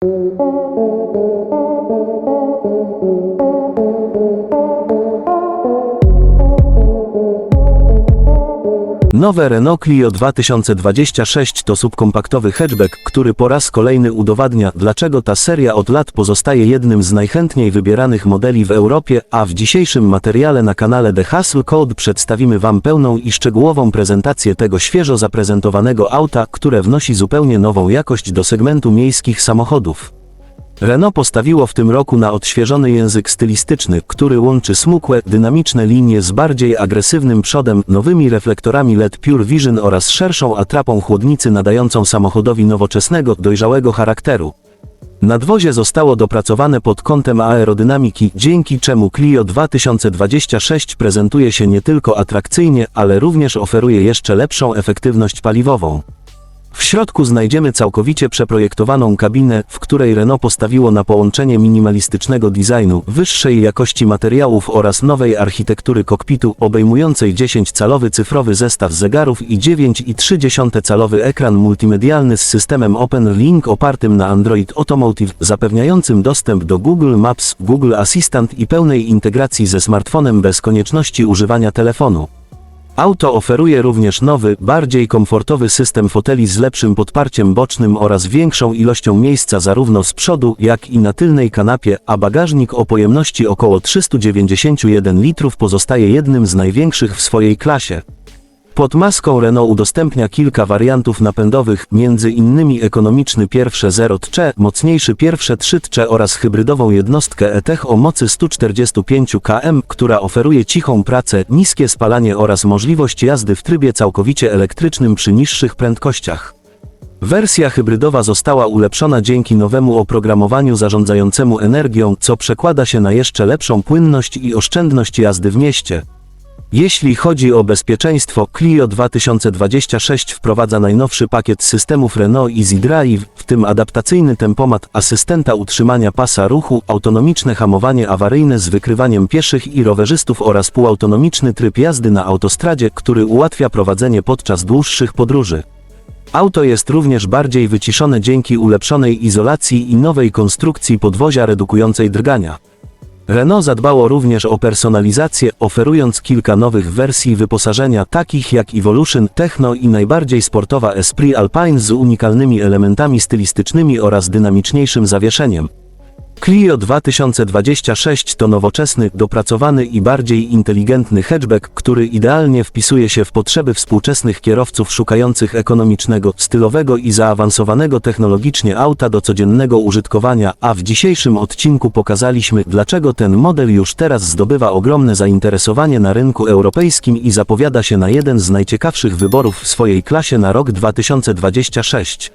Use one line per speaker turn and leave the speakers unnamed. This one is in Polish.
Thank you. Nowe Renault Clio 2026 to subkompaktowy hatchback, który po raz kolejny udowadnia, dlaczego ta seria od lat pozostaje jednym z najchętniej wybieranych modeli w Europie, a w dzisiejszym materiale na kanale The Hustle Code przedstawimy Wam pełną i szczegółową prezentację tego świeżo zaprezentowanego auta, które wnosi zupełnie nową jakość do segmentu miejskich samochodów. Renault postawiło w tym roku na odświeżony język stylistyczny, który łączy smukłe, dynamiczne linie z bardziej agresywnym przodem, nowymi reflektorami LED Pure Vision oraz szerszą atrapą chłodnicy nadającą samochodowi nowoczesnego, dojrzałego charakteru. Nadwozie zostało dopracowane pod kątem aerodynamiki, dzięki czemu Clio 2026 prezentuje się nie tylko atrakcyjnie, ale również oferuje jeszcze lepszą efektywność paliwową. W środku znajdziemy całkowicie przeprojektowaną kabinę, w której Renault postawiło na połączenie minimalistycznego designu, wyższej jakości materiałów oraz nowej architektury kokpitu, obejmującej 10-calowy cyfrowy zestaw zegarów i 9,3-calowy ekran multimedialny z systemem OpenLink opartym na Android Automotive, zapewniającym dostęp do Google Maps, Google Assistant i pełnej integracji ze smartfonem bez konieczności używania telefonu. Auto oferuje również nowy, bardziej komfortowy system foteli z lepszym podparciem bocznym oraz większą ilością miejsca zarówno z przodu, jak i na tylnej kanapie, a bagażnik o pojemności około 391 litrów pozostaje jednym z największych w swojej klasie. Pod maską Renault udostępnia kilka wariantów napędowych, między innymi ekonomiczny pierwsze 0 tcze, mocniejszy pierwsze 3 tcze oraz hybrydową jednostkę e-tech o mocy 145 km, która oferuje cichą pracę, niskie spalanie oraz możliwość jazdy w trybie całkowicie elektrycznym przy niższych prędkościach. Wersja hybrydowa została ulepszona dzięki nowemu oprogramowaniu zarządzającemu energią, co przekłada się na jeszcze lepszą płynność i oszczędność jazdy w mieście. Jeśli chodzi o bezpieczeństwo, Clio 2026 wprowadza najnowszy pakiet systemów Renault Easy Drive, w tym adaptacyjny tempomat, asystenta utrzymania pasa ruchu, autonomiczne hamowanie awaryjne z wykrywaniem pieszych i rowerzystów oraz półautonomiczny tryb jazdy na autostradzie, który ułatwia prowadzenie podczas dłuższych podróży. Auto jest również bardziej wyciszone dzięki ulepszonej izolacji i nowej konstrukcji podwozia redukującej drgania. Renault zadbało również o personalizację, oferując kilka nowych wersji wyposażenia takich jak Evolution, Techno i najbardziej sportowa Esprit Alpine z unikalnymi elementami stylistycznymi oraz dynamiczniejszym zawieszeniem. Clio 2026 to nowoczesny, dopracowany i bardziej inteligentny hatchback, który idealnie wpisuje się w potrzeby współczesnych kierowców szukających ekonomicznego, stylowego i zaawansowanego technologicznie auta do codziennego użytkowania, a w dzisiejszym odcinku pokazaliśmy, dlaczego ten model już teraz zdobywa ogromne zainteresowanie na rynku europejskim i zapowiada się na jeden z najciekawszych wyborów w swojej klasie na rok 2026.